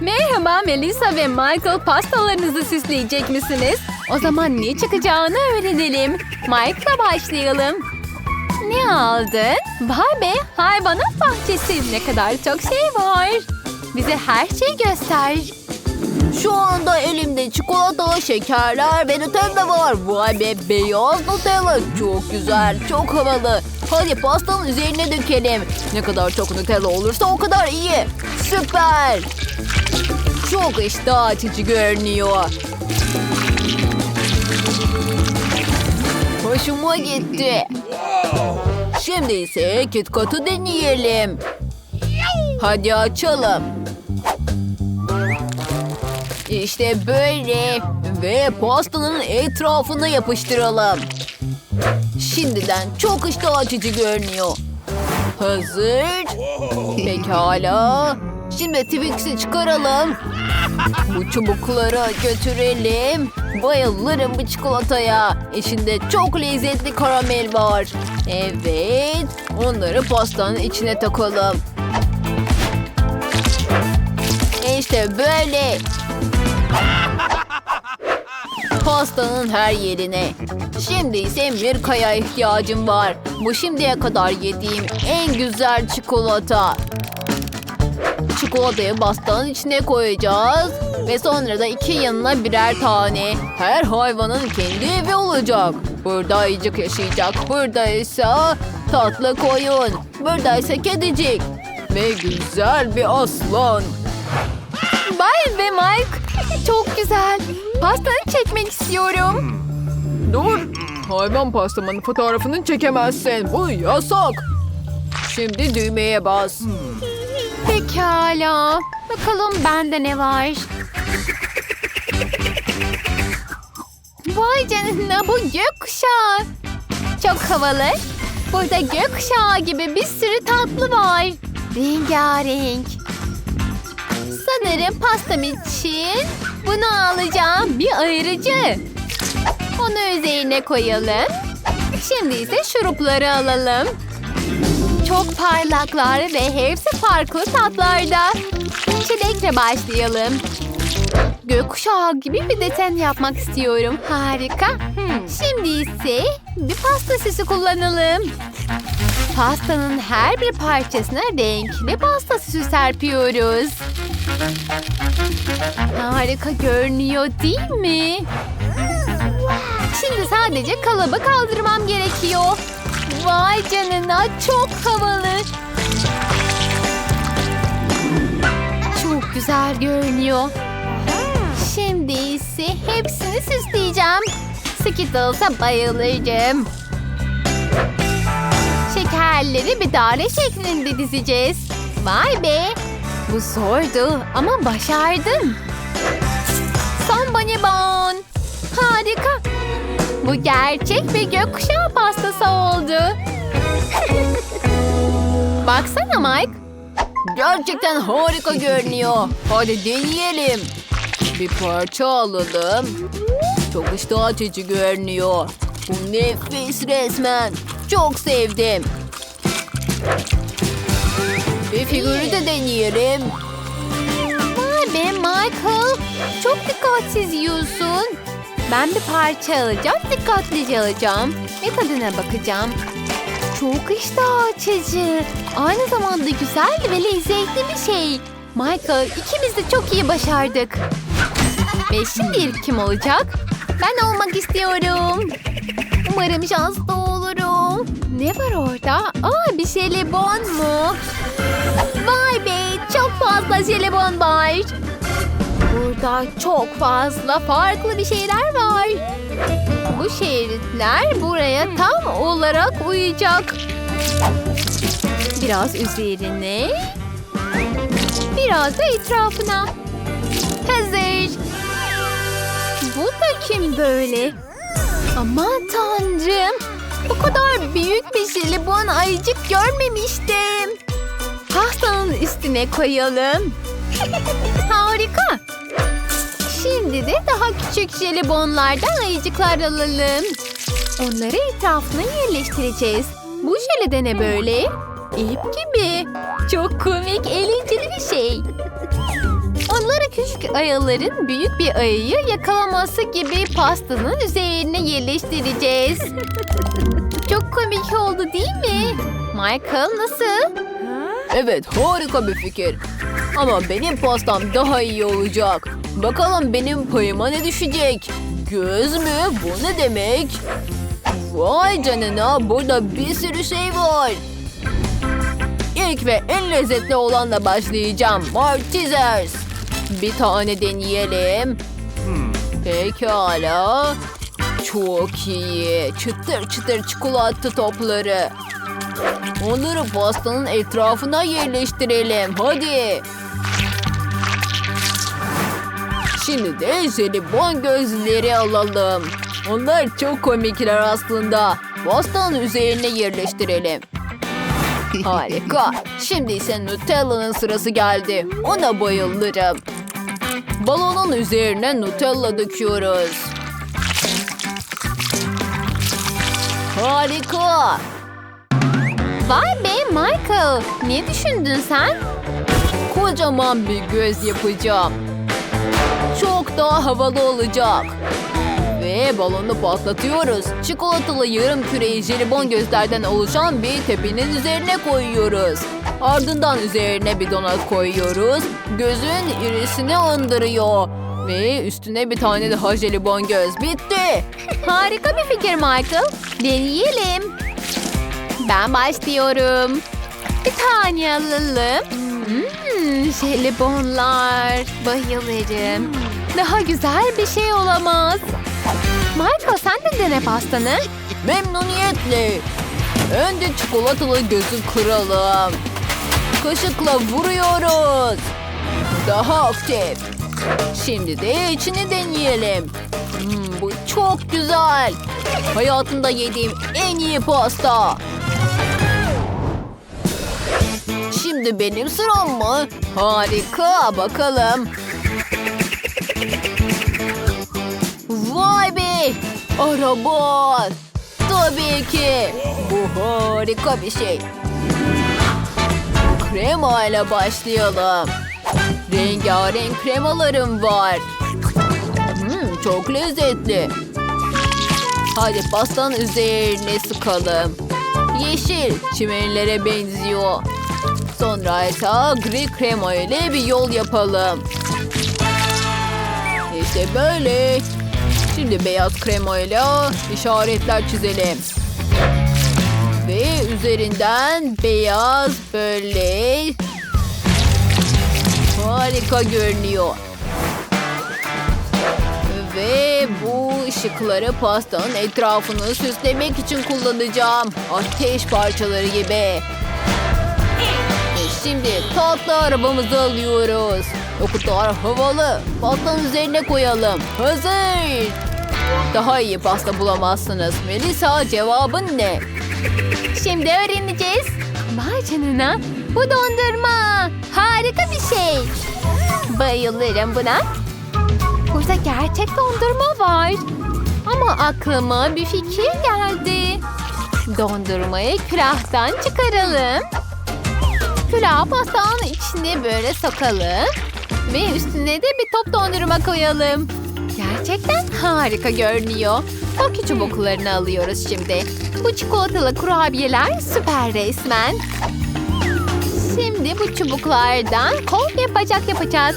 Merhaba Melissa ve Michael pastalarınızı süsleyecek misiniz? O zaman ne çıkacağını öğrenelim. Michael'la başlayalım. Ne aldın? Vay be hayvanat bahçesi ne kadar çok şey var. Bize her şeyi göster. Şu anda elimde çikolata, şekerler ve Nutella var. Vay be beyaz Nutella. Çok güzel, çok havalı. Hadi pastanın üzerine dökelim. Ne kadar çok Nutella olursa o kadar iyi. Süper. Çok iştah açıcı görünüyor. Hoşuma gitti. Şimdi ise KitKat'ı deneyelim. Hadi açalım. İşte böyle. Ve pastanın etrafına yapıştıralım. Şimdiden çok iştah açıcı görünüyor. Hazır. Pekala. Şimdi Twix'i çıkaralım. Bu çubukları götürelim. Bayılırım bu çikolataya. İçinde çok lezzetli karamel var. Evet. Onları pastanın içine takalım. İşte böyle. Pastanın her yerine. Şimdi ise Mirka'ya ihtiyacım var. Bu şimdiye kadar yediğim en güzel çikolata. Çikolatayı pastanın içine koyacağız. Ve sonra da iki yanına birer tane. Her hayvanın kendi evi olacak. Burada ayıcık yaşayacak. Burada ise tatlı koyun. Burada ise kedicik. Ve güzel bir aslan. Bay ve Mike çok güzel. Pastanı çekmek istiyorum. Dur. Hayvan pastamın fotoğrafını çekemezsin. Bu yasak. Şimdi düğmeye bas. Pekala. Bakalım bende ne var? Vay canına bu gökkuşağı. Çok havalı. Burada gökkuşağı gibi bir sürü tatlı var. Rengarenk. Sanırım pastam için bunu alacağım. Bir ayırıcı. Onu üzerine koyalım. Şimdi ise şurupları alalım. Çok parlaklar ve hepsi farklı tatlarda. Çilekle başlayalım. Gökkuşağı gibi bir desen yapmak istiyorum. Harika. Şimdi ise bir pasta süsü kullanalım. Pastanın her bir parçasına renkli pasta süsü serpiyoruz. Harika görünüyor değil mi? Şimdi sadece kalıbı kaldırmam gerekiyor. Vay canına çok havalı. Çok güzel görünüyor. Şimdi ise hepsini süsleyeceğim. Skittles'a bayılırım. Şekerleri bir daire şeklinde dizeceğiz. Vay be. Bu zordu ama başardım. Son bonibon. Harika. Bu gerçek bir gökkuşağı pastası oldu. Baksana Mike. Gerçekten harika görünüyor. Hadi deneyelim. Bir parça alalım. Çok iştah açıcı görünüyor. Bu nefis resmen. Çok sevdim. Bir figürü de deneyelim. Vay Michael. Çok dikkatsiz yiyorsun. Ben bir parça alacağım, dikkatlice alacağım. Ve tadına bakacağım. Çok iştah açıcı. Aynı zamanda güzel ve lezzetli bir şey. Michael ikimiz de çok iyi başardık. Ve şimdi kim olacak? Ben olmak istiyorum. Umarım şanslı olurum. Ne var orada? Aa bir jelibon mu? Vay be çok fazla jelibon var. Burada çok fazla farklı bir şeyler var. Bu şeritler buraya tam olarak uyacak. Biraz üzerine. Biraz da etrafına. Hazır. Bu da kim böyle? Aman tanrım. Bu kadar büyük bir jelibon ayıcık görmemiştim. Pastanın üstüne koyalım. Harika. Şimdi de daha küçük jelibonlardan ayıcıklar alalım. Onları etrafına yerleştireceğiz. Bu jele de ne böyle? İp gibi. Çok komik, eğlenceli bir şey. Onları küçük ayıların büyük bir ayıyı yakalaması gibi pastanın üzerine yerleştireceğiz. Çok komik oldu değil mi? Michael nasıl? Evet harika bir fikir. Ama benim pastam daha iyi olacak. Bakalım benim payıma ne düşecek? Göz mü? Bu ne demek? Vay canına burada bir sürü şey var. İlk ve en lezzetli olanla başlayacağım. Martizers. Bir tane deneyelim. Pekala. Çok iyi. Çıtır çıtır çikolata topları. Onları pastanın etrafına yerleştirelim. Hadi. Şimdi de jelibon gözleri alalım. Onlar çok komikler aslında. Pastanın üzerine yerleştirelim. Harika. Şimdi ise Nutella'nın sırası geldi. Ona bayılırım. Balonun üzerine Nutella döküyoruz. Harika. Vay be Michael. Ne düşündün sen? Kocaman bir göz yapacağım. Çok daha havalı olacak. Ve balonu patlatıyoruz. Çikolatalı yarım küreyi jelibon gözlerden oluşan bir tepenin üzerine koyuyoruz. Ardından üzerine bir donat koyuyoruz. Gözün irisini andırıyor. Ve üstüne bir tane daha jelibon göz. Bitti. Harika bir fikir Michael. Deneyelim. Ben başlıyorum. Bir tane alalım. Hmm, jelibonlar. Bayılırım. Daha güzel bir şey olamaz. Michael sen de dene pastanı. Memnuniyetle. Önce çikolatalı gözü kıralım. Kaşıkla vuruyoruz. Daha aktif. Şimdi de içini deneyelim. Hmm, bu çok güzel. Hayatımda yediğim en iyi pasta. Şimdi benim sıram mı? Harika bakalım. Vay be! Araba! Tabii ki. Bu harika bir şey. Krema ile başlayalım. Rengarenk kremalarım var. Hmm, çok lezzetli. Hadi pastanın üzerine sıkalım. Yeşil çimenlere benziyor. Sonra ise gri krema ile bir yol yapalım. İşte böyle. Şimdi beyaz kremayla işaretler çizelim. Ve üzerinden beyaz böyle harika görünüyor. Ve bu ışıkları pastanın etrafını süslemek için kullanacağım. Ateş parçaları gibi. Şimdi tatlı arabamızı alıyoruz. O kadar havalı. Pastanın üzerine koyalım. Hazır. Daha iyi pasta bulamazsınız. Melisa cevabın ne? Şimdi öğreneceğiz. Vay canına. Bu dondurma. Harika bir şey. Bayılırım buna. Burada gerçek dondurma var. Ama aklıma bir fikir geldi. Dondurmayı külahtan çıkaralım. Külah pastanın içine böyle sokalım. Ve üstüne de bir top dondurma koyalım. Gerçekten harika görünüyor. Koki çubuklarını alıyoruz şimdi. Bu çikolatalı kurabiyeler süper resmen. Şimdi bu çubuklardan kol ve bacak yapacağız.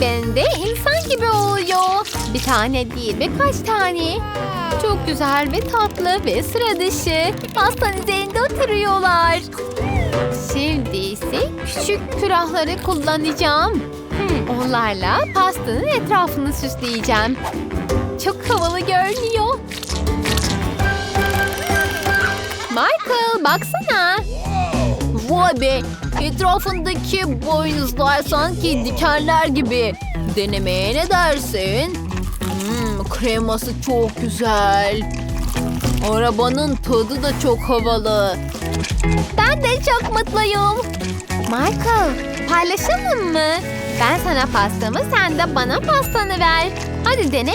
Ben de insan gibi oluyor. Bir tane değil birkaç tane. Çok güzel ve tatlı ve sıra dışı. Pastanın üzerinde oturuyorlar. Şimdi ise küçük külahları kullanacağım. Onlarla pastanın etrafını süsleyeceğim. Çok havalı görünüyor. Michael baksana. Vay be! Etrafındaki boynuzlar sanki dikenler gibi. Denemeye ne dersin? Hmm, kreması çok güzel. Arabanın tadı da çok havalı. Ben de çok mutluyum. Michael paylaşalım mı? Ben sana pastamı sen de bana pastanı ver. Hadi dene.